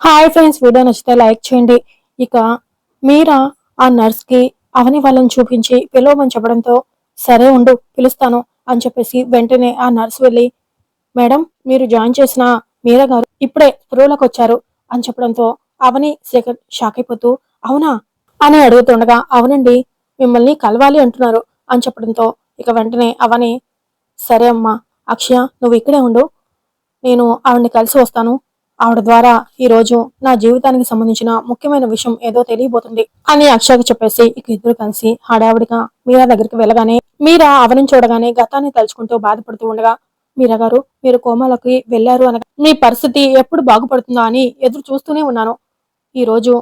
Hi friends video నచ్చితే like చేయండి. ఇక మీరా ఆ నర్స్కి అవని వాళ్ళని చూపించి పిలవమని చెప్పడంతో సరే ఉండు పిలుస్తాను అని చెప్పేసి వెంటనే ఆ నర్స్ వెళ్ళి మేడం మీరు జాయిన్ చేసిన మీరా గారు ఇప్పుడే స్పృహలోకి వచ్చారు అని చెప్పడంతో అవని శేఖర్ షాక్ అయిపోతూ అవునా? అని అడుగుతుండగా అవునండి మిమ్మల్ని కలవాలి అంటున్నారు అని చెప్పడంతో ఇక వెంటనే అవని సరే అమ్మా అక్షయ నువ్వు ఇక్కడే ఉండు. నేను ఆవిడ్ని కలిసి వస్తాను. ఆవిడ ద్వారా ఈ రోజు నా జీవితానికి సంబంధించిన ముఖ్యమైన విషయం ఏదో తెలియబోతుంది అని అక్షయకి చెప్పేసి ఇక ఇద్దరు కలిసి హడావిడిగా మీరా దగ్గరికి వెళ్ళగానే మీరా అవని చూడగానే గతాన్ని తలుచుకుంటూ బాధపడుతూ ఉండగా మీరా గారు మీరు కోమాలకి వెళ్ళారు అనగా మీ పరిస్థితి ఎప్పుడు బాగుపడుతుందా అని ఎదురు చూస్తూనే ఉన్నాను. ఈ రోజు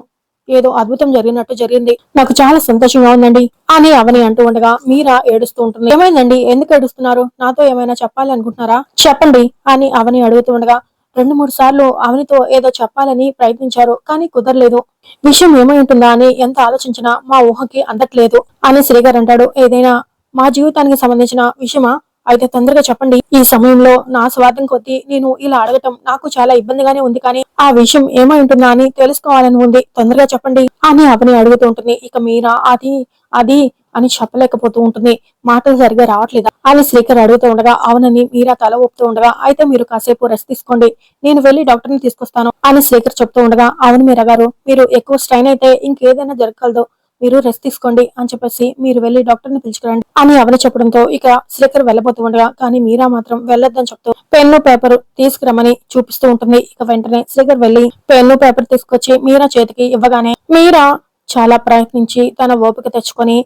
ఏదో అద్భుతం జరిగినట్టు జరిగింది. నాకు చాలా సంతోషంగా ఉందండి అని అవని అంటూ ఉండగా మీరా ఏడుస్తూ ఉంటుంది. ఏమైందండి? ఎందుకు ఏడుస్తున్నారు? నాతో ఏమైనా చెప్పాలి అనుకుంటున్నారా చెప్పండి అని అవని అడుగుతూ ఉండగా రెండు మూడు సార్లు అవనితో ఏదో చెప్పాలని ప్రయత్నించారు కానీ కుదరలేదు. విషయం ఏమై ఉంటుందా అని ఎంత ఆలోచించినా మా ఊహకి అందట్లేదు అని శ్రీగారు అంటాడు. ఏదైనా మా జీవితానికి సంబంధించిన విషయమా? అయితే తొందరగా చెప్పండి. ఈ సమయంలో నా స్వార్థం కొద్దీ నేను ఇలా అడగటం నాకు చాలా ఇబ్బందిగానే ఉంది కానీ ఆ విషయం ఏమై ఉంటుందా అని తెలుసుకోవాలని ఉంది. తొందరగా చెప్పండి అని అవని అడుగుతూ ఉంటుంది. ఇక మీరా అది అది అని చెప్పలేకపోతూ ఉంటుంది. మాటలు సరిగా రావట్లేదు? అని శ్రీకర్ అడుగుతూ ఉండగా అవునని మీరా తల ఊపుతూ ఉండగా అయితే మీరు కాసేపు రెస్ట్ తీసుకోండి నేను వెళ్ళి డాక్టర్ని తీసుకొస్తాను అని శ్రీకర్ చెప్తూ ఉండగా అవును మీరా గారు మీరు ఎక్కువ స్ట్రైన్ అయితే ఇంకేదైనా జరగలదు మీరు రెస్ట్ తీసుకోండి అని చెప్పేసి మీరు వెళ్ళి డాక్టర్ని పిలుచుకురండి అని అవని చెప్పడంతో ఇక శ్రీకర్ వెళ్ళబోతూ ఉండగా కానీ మీరా మాత్రం వెళ్ళొద్దని చెప్తూ పెన్ను పేపర్ తీసుకురమ్మని చూపిస్తూ ఉంటుంది. ఇక వెంటనే శ్రీకర్ వెళ్ళి పెన్ను పేపర్ తీసుకొచ్చి మీరా చేతికి ఇవ్వగానే మీరా చాలా ప్రయత్నించి తన ఓపిక తెచ్చుకొని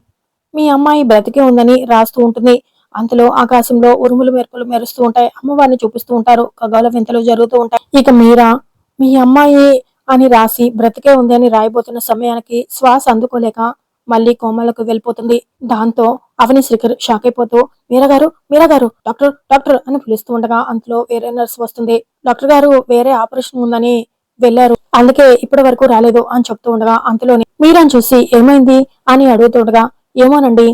మీ అమ్మాయి బ్రతికే ఉందని రాస్తూ ఉంటుంది అంతలో ఆకాశంలో ఉరుములు మెరుపులు మెరుస్తూ ఉంటాయి. అమ్మవారిని చూపిస్తూ ఉంటారు. ఖగోళ వింతలు జరుగుతూ ఉంటాయి. ఇక మీరా మీ అమ్మాయి అని రాసి బ్రతికే ఉంది అని రాయబోతున్న సమయానికి శ్వాస అందుకోలేక మళ్ళీ కోమలకు వెళ్ళిపోతుంది. దాంతో అవని శ్రీకర్ షాక్ అయిపోతూ మీరగారు మీరగారు డాక్టర్ డాక్టర్ అని పిలుస్తూ ఉండగా అంతలో వేరే నర్స్ వస్తుంది. డాక్టర్ గారు వేరే ఆపరేషన్ ఉందని వెళ్ళారు అందుకే ఇప్పటి వరకు రాలేదు అని చెప్తూ ఉండగా అంతలోనే మీరని చూసి ఏమైంది? అని అడుగుతుండగా ఏమోనండి.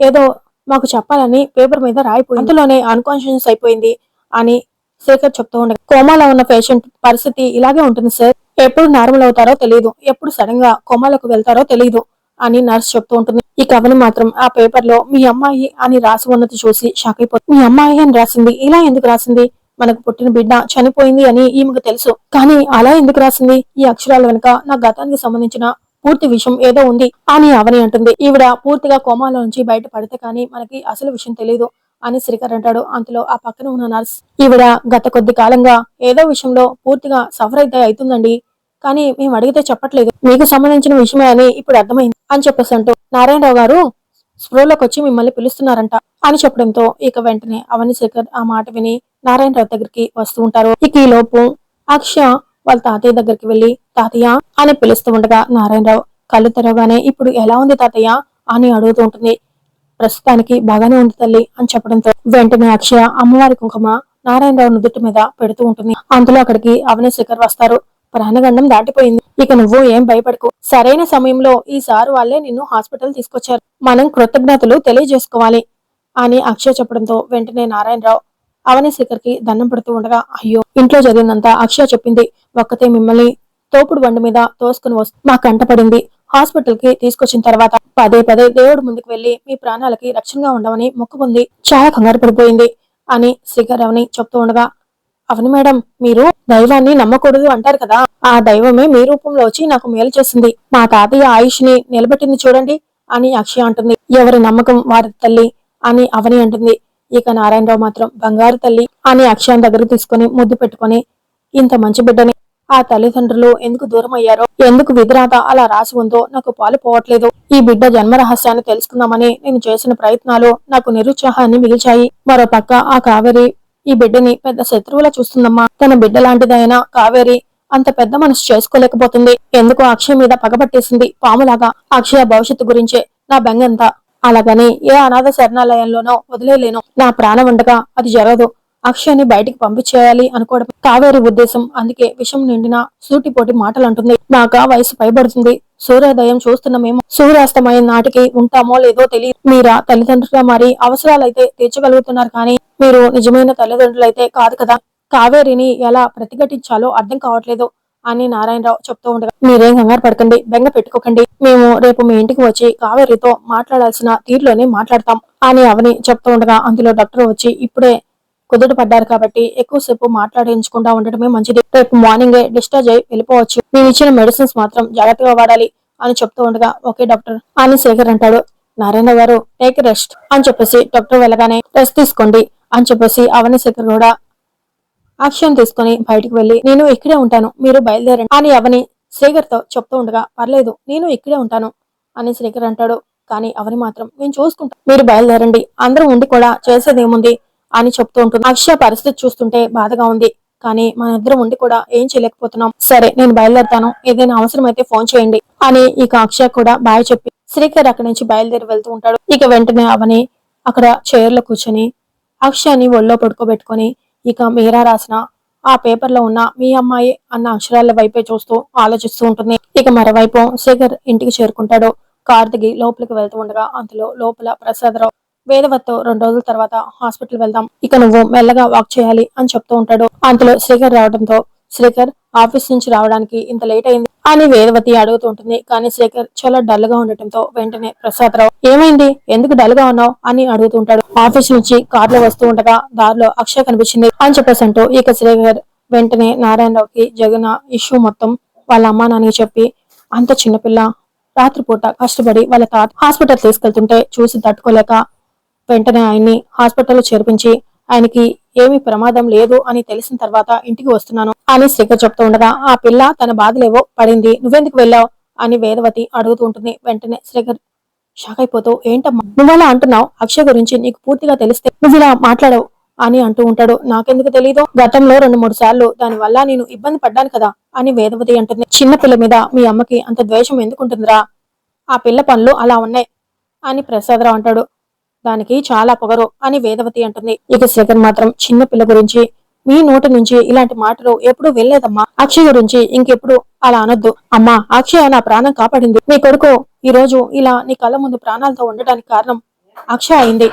ఏదో మాకు చెప్పాలని పేపర్ మీద రాయిపోయింది. అందులోనే అన్కాన్షియస్ అయిపోయింది అని శేఖర్ చెప్తూ ఉండగా కోమాలో ఉన్న పేషెంట్ పరిస్థితి ఇలాగే ఉంటుంది సార్. ఎప్పుడు నార్మల్ అవుతారో తెలియదు ఎప్పుడు సడన్గా కోమాలకు వెళ్తారో తెలియదు అని నర్స్ చెప్తూ ఉంటుంది. ఈ కవని మాత్రం ఆ పేపర్లో మీ అమ్మాయి అని రాసి ఉన్నది చూసి షాక్ అయిపోతుంది. మీ అమ్మాయి అని రాసింది. ఇలా ఎందుకు రాసింది? మనకు పుట్టిన బిడ్డ చనిపోయింది అని ఈమెకు తెలుసు. కానీ అలా ఎందుకు రాసింది? ఈ అక్షరాల వెనుక నా గతానికి సంబంధించిన పూర్తి విషయం ఏదో ఉంది అని అవని అంటుంది. ఈవిడ పూర్తిగా కోమాలో నుంచి బయట పడితే కానీ మనకి అసలు విషయం తెలియదు అని శ్రీకర్ అంటాడు. అంతలో ఆ పక్కన ఉన్న నర్స్ ఈవిడ గత కొద్ది కాలంగా ఏదో విషయంలో పూర్తిగా సఫర్ అయితే అవుతుందండి కానీ మేము అడిగితే చెప్పట్లేదు. మీకు సంబంధించిన విషయమే అని ఇప్పుడు అర్థమైంది అని చెప్పేసి అంటూ నారాయణరావు గారు స్పృహలోకి వచ్చి మిమ్మల్ని పిలుస్తున్నారంట అని చెప్పడంతో ఇక వెంటనే అవని శేఖర్ ఆ మాట విని నారాయణరావు దగ్గరికి వస్తూ ఉంటారు. ఇక ఈ లోపు అక్ష వాళ్ళ తాతయ్య దగ్గరికి వెళ్ళి తాతయ్య అని పిలుస్తూ ఉండగా నారాయణరావు కళ్ళు తెరవగానే ఇప్పుడు ఎలా ఉంది తాతయ్య అని అడుగుతూ ఉంటుంది. ప్రస్తుతానికి బాగానే ఉంది తల్లి అని చెప్పడంతో వెంటనే అక్షయ అమ్మవారి కుంకుమ నారాయణరావు నుదుటి మీద పెడుతూ ఉంటుంది. అందులో అక్కడికి అవని శిఖర్ వస్తారు. ప్రాణగండం దాటిపోయింది. ఇక నువ్వు ఏం భయపడకు. సరైన సమయంలో ఈ సార్ వాళ్ళే నిన్ను హాస్పిటల్ తీసుకొచ్చారు. మనం కృతజ్ఞతలు తెలియజేసుకోవాలి అని అక్షయ చెప్పడంతో వెంటనే నారాయణరావు అవని శిఖర్కి దండం పెడుతూ ఉండగా అయ్యో ఇంట్లో జరిగిందంతా అక్షయ చెప్పింది ఒక్కతే మిమ్మల్ని తోపుడు బండి మీద తోసుకుని వస్తూ మా కంటపడింది హాస్పిటల్కి తీసుకొచ్చిన తర్వాత పదే పదే దేవుడు ముందుకు వెళ్ళి మీ ప్రాణాలకి రక్షణగా ఉండవని మొక్కుకుంది చాలా కంగారు పడిపోయింది అని శ్రీకరవని చెప్తూ ఉండగా అవును మేడం మీరు దైవాన్ని నమ్మకూడదు అంటారు కదా. ఆ దైవమే మీ రూపంలో వచ్చి నాకు మేలు చేసింది. మా తాతయ్య ఆయుష్ని నిలబెట్టింది చూడండి అని అక్షయ అంటుంది. ఎవరి నమ్మకం వారి తల్లి అని అవని అంటుంది. ఇక నారాయణరావు మాత్రం బంగారు తల్లి అని అక్షయం దగ్గర తీసుకుని ముద్దు పెట్టుకొని ఇంత మంచి బిడ్డని ఆ తల్లిదండ్రులు ఎందుకు దూరం అయ్యారో ఎందుకు విధిరాత అలా రాసి ఉందో నాకు పాలు పోవట్లేదు. ఈ బిడ్డ జన్మ రహస్యాన్ని తెలుసుకుందామని నేను చేసిన ప్రయత్నాలు నాకు నిరుత్సాహాన్ని మిగిల్చాయి. మరో పక్క ఆ కావేరి ఈ బిడ్డని పెద్ద శత్రువులా చూస్తుందమ్మా. తన బిడ్డ లాంటిదైనా కావేరి అంత పెద్ద మనసు చేసుకోలేకపోతుంది. ఎందుకు అక్షయ మీద పగబట్టేసింది పాములాగా? అక్షయ భవిష్యత్తు గురించే నా బెంగంతా. అలాగని ఏ అనాథ శరణాలయంలోనో వదిలేలేను నా ప్రాణం ఉండగా అది జరగదు. అక్షయ్ని బయటికి పంపించేయాలి అనుకోవడం కావేరి ఉద్దేశం. అందుకే విషం నిండిన సూటిపోటి మాటలు అంటుంది నాకా వయసు పైబడుతుంది. సూర్యోదయం చూస్తున్నామేమో సూర్యాస్తమయం నాటికి ఉంటామో లేదో తెలియదు. మీరా తల్లిదండ్రులుగా మారి అవసరాలైతే తీర్చగలుగుతున్నారు కానీ మీరు నిజమైన తల్లిదండ్రులైతే కాదు కదా. కావేరిని ఎలా ప్రతిఘటించాలో అర్థం కావట్లేదు అని నారాయణరావు చెప్తూ ఉండగా మీరేం కంగారు పడకండి. బెంగ పెట్టుకోకండి. మేము రేపు మీ ఇంటికి వచ్చి కావేరితో మాట్లాడాల్సిన తీరులోనే మాట్లాడతాం అని అవని చెప్తూ ఉండగా అందులో డాక్టర్ వచ్చి ఇప్పుడే కుదుట పడ్డారు కాబట్టి ఎక్కువసేపు మాట్లాడించకుండా ఉండటమే మంచిది. రేపు మార్నింగే డిశ్చార్జ్ అయి వెళ్ళిపోవచ్చు. మేము ఇచ్చిన మెడిసిన్స్ మాత్రం జాగ్రత్తగా వాడాలి అని చెప్తూ ఉండగా ఓకే డాక్టర్ అని శేఖర్ అంటాడు. నారాయణ గారు టేక్ రెస్ట్ అని చెప్పేసి డాక్టర్ వెళ్ళగానే రెస్ట్ తీసుకోండి అని చెప్పేసి అవని శేఖర్ కూడా యాక్షన్ తీసుకుని బయటికి వెళ్ళి నేను ఇక్కడే ఉంటాను మీరు బయలుదేరండి అని అవని శ్రీకర్తో చెప్తూ ఉండగా పర్లేదు నేను ఇక్కడే ఉంటాను అని శ్రీకర్ అంటాడు. కానీ అవని మాత్రం నేను చూసుకుంటాను మీరు బయలుదేరండి అందరూ ఉండి కూడా చేసేదేముంది? అని చెప్తూ ఉంటుంది. అక్షయ పరిస్థితి చూస్తుంటే బాధగా ఉంది. కానీ మన ఇద్దరం ఉండి కూడా ఏం చేయలేకపోతున్నాం. సరే నేను బయలుదేరుతాను. ఏదైనా అయితే ఫోన్ చేయండి అని ఇక అక్షయ కూడా బాయ్ చెప్పి శ్రీకర్ అక్కడి నుంచి బయలుదేరి వెళ్తూ ఉంటాడు. ఇక వెంటనే అవని అక్కడ చైర్లో కూర్చొని అక్షయాన్ని ఒళ్ళో పడుకోబెట్టుకొని ఇక మీరా రాసిన ఆ పేపర్లో ఉన్న మీ అమ్మాయి అన్న అక్షరాల వైపే చూస్తూ ఆలోచిస్తూ ఉంటుంది. ఇక మరోవైపు శేఖర్ ఇంటికి చేరుకుంటాడు. కార్ దిగి లోపలికి వెళ్తూ ఉండగా అందులో లోపల ప్రసాదరావు వేదవత్తో రెండు రోజుల తర్వాత హాస్పిటల్ వెళ్దాం. ఇక నువ్వు మెల్లగా వాక్ చేయాలి అని చెప్తూ ఉంటాడు. అంతలో శ్రీకర్ రావడంతో శ్రీకర్ ఆఫీస్ నుంచి రావడానికి ఇంత లేట్ అయింది అని వేదవతి అడుగుతూ ఉంటుంది. కానీ శ్రీకర్ చాలా డల్గా ఉండటంతో వెంటనే ప్రసాదరావు ఏమైంది? ఎందుకు డల్గా ఉన్నావు? అని అడుగుతుంటాడు ఆఫీస్ నుంచి కార్లో వస్తూ ఉండగా దారిలో అక్షయ కనిపించింది అని చెప్పేసి అంటూ ఇక శ్రీకర్ వెంటనే నారాయణరావుకి జగన్ ఇష్యూ మొత్తం వాళ్ళ అమ్మా నాన్నకి చెప్పి అంత చిన్నపిల్ల రాత్రిపూట కష్టపడి వాళ్ళ తాత హాస్పిటల్ తీసుకెళ్తుంటే చూసి తట్టుకోలేక వెంటనే ఆయన్ని హాస్పిటల్లో చేర్పించి ఆయనకి ఏమి ప్రమాదం లేదు అని తెలిసిన తర్వాత ఇంటికి వస్తున్నాను అని శ్రీకర్ చెప్తూ ఉండగా ఆ పిల్ల తన బాధలేవో పడింది. నువ్వెందుకు వెళ్ళావు? అని వేదవతి అడుగుతూ ఉంటుంది. వెంటనే శ్రీకర్ షాక్ అయిపోతూ ఏంటమ్మా? నువ్వలా అంటున్నావు? అక్షయ్ గురించి నీకు పూర్తిగా తెలిస్తే నువ్వు ఇలా మాట్లాడవు అని అంటూ ఉంటాడు. నాకెందుకు తెలీదు? గతంలో రెండు మూడు సార్లు దాని వల్ల నేను ఇబ్బంది పడ్డాను కదా అని వేదవతి అంటుంది. చిన్న పిల్ల మీద మీ అమ్మకి అంత ద్వేషం ఎందుకుంటుందిరా? ఆ పిల్ల పనులు అలా ఉన్నాయి అని ప్రసాదరావు అంటాడు. దానికి చాలా పొగరు అని వేదవతి అంటుంది. ఇక శేఖర్ మాత్రం చిన్న పిల్ల గురించి మీ నోటి నుంచి ఇలాంటి మాటలు ఎప్పుడు వెళ్ళేదమ్మా అక్షయ్ గురించి ఇంకెప్పుడు అలా అనొద్దు. అమ్మా అక్షయ నా ప్రాణం కాపాడింది. నీ కొడుకు ఈ రోజు ఇలా నీ కళ్ళ ముందు ప్రాణాలతో ఉండడానికి కారణం అక్షయ అయింది.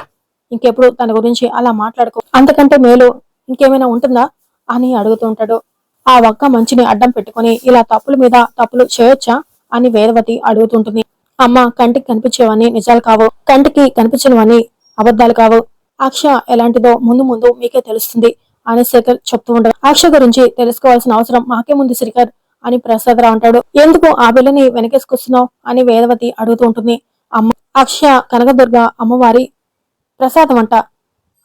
ఇంకెప్పుడు తన గురించి అలా మాట్లాడుకో. అంతకంటే మేలు ఇంకేమైనా ఉంటుందా అని అడుగుతూ ఉంటాడు. ఆ ఒక్క మంచిని అడ్డం పెట్టుకొని ఇలా తప్పుల మీద తప్పులు చేయొచ్చా అని వేదవతి అడుగుతుంటుంది. అమ్మ కంటికి కనిపించేవన్నీ నిజాలు కావు. కంటికి కనిపించినవన్నీ అబద్ధాలు కావు. ఆక్ష ఎలాంటిదో ముందు ముందు మీకే తెలుస్తుంది అని శేఖర్ చెప్తూ ఉండగా అక్ష గురించి తెలుసుకోవాల్సిన అవసరం మాకే ముందు శ్రీకర్ అని ప్రసాదరావు అంటాడు. ఎందుకు ఆ బిల్లని వెనకేసుకొస్తున్నావు అని వేదవతి అడుగుతూ ఉంటుంది. అమ్మ అక్షయ కనకదుర్గ అమ్మవారి ప్రసాదం అంట.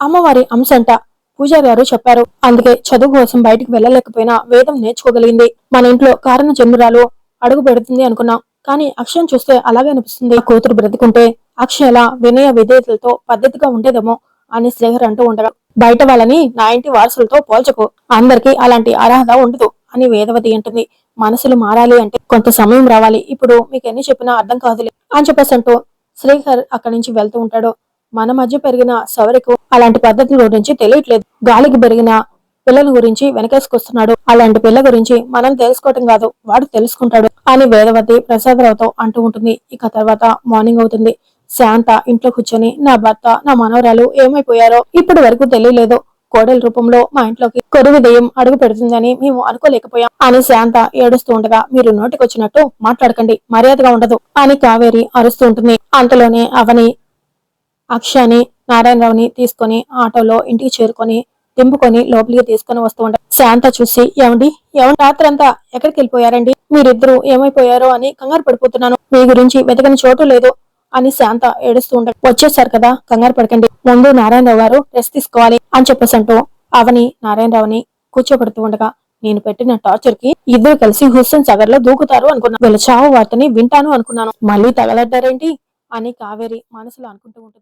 అమ్మవారి అంశ అంట పూజారి గారు చెప్పారు. అందుకే చదువు కోసం బయటికి వెళ్ళలేకపోయినా వేదం నేర్చుకోగలిగింది. మన ఇంట్లో కారణ జన్మురాలు అడుగు పెడుతుంది అనుకున్నాం. కానీ అక్షయం చూస్తే అలాగే అనిపిస్తుంది. కూతురు బ్రతికుంటే అక్షయల వినయ విధేయతలతో పద్ధతిగా ఉండేదేమో అని శ్రీహర్ అంటూ ఉండగా బయట వాళ్ళని నా ఇంటి వారసులతో పోల్చకు. అందరికీ అలాంటి అర్హత ఉండదు అని వేదవతి అంటుంది. మనసులు మారాలి అంటే కొంత సమయం రావాలి. ఇప్పుడు మీకు ఎన్ని చెప్పినా అర్థం కాదులే అని చెప్పేసి అంటూ శ్రీహర్ అక్కడి నుంచి వెళ్తూ ఉంటాడు. మన మధ్య పెరిగిన సవరకు అలాంటి పద్ధతుల గురించి తెలియట్లేదు. గాలికి పెరిగిన పిల్లల గురించి వెనకేసుకొస్తున్నాడు. అలాంటి పిల్ల గురించి మనం తెలుసుకోవటం కాదు వాడు తెలుసుకుంటాడు అని వేదవతి ప్రసాదరావుతో అంటూ ఉంటుంది. ఇక తర్వాత మార్నింగ్ అవుతుంది. శాంత ఇంట్లో కూర్చొని నా భర్త నా మనవరాలు ఏమైపోయారో ఇప్పటి వరకు తెలియలేదు. కోడల రూపంలో మా ఇంట్లోకి కొరువు దెయ్యం అడుగు పెడుతుందని మేము అనుకోలేకపోయాం అని శాంత ఏడుస్తూ ఉండగా మీరు నోటికొచ్చినట్టు మాట్లాడకండి మర్యాదగా ఉండదు అని కావేరి అరుస్తూ ఉంటుంది. అంతలోనే అవని అక్షని నారాయణరావుని తీసుకొని ఆటోలో ఇంటికి చేరుకొని దింపుకొని లోపలికి తీసుకొని వస్తూ ఉంటారు. శాంత చూసి ఏమండి? ఏమండి? రాత్రంతా ఎక్కడికి వెళ్ళిపోయారండి? మీరిద్దరూ ఏమైపోయారో అని కంగారు పడిపోతున్నాను. మీ గురించి వెతకని చోటు లేదు అని శాంత ఏడుస్తూ ఉంటా వచ్చేసారు కదా కంగారు పడకండి. ముందు నారాయణరావు గారు రెస్ట్ తీసుకోవాలి అని చెప్పేసి అంటూ అవని నారాయణరావుని కూర్చోబెడుతూ ఉండగా నేను పెట్టిన టార్చర్కి ఇద్దరు కలిసి హుస్సేన్ సాగర్లో దూకుతారు అనుకున్నాను వీళ్ళ చావు వార్తని వింటాను అనుకున్నాను. మళ్ళీ తగలడ్డారేంటి? అని కావేరి మనసులో అనుకుంటూ ఉంటుంది.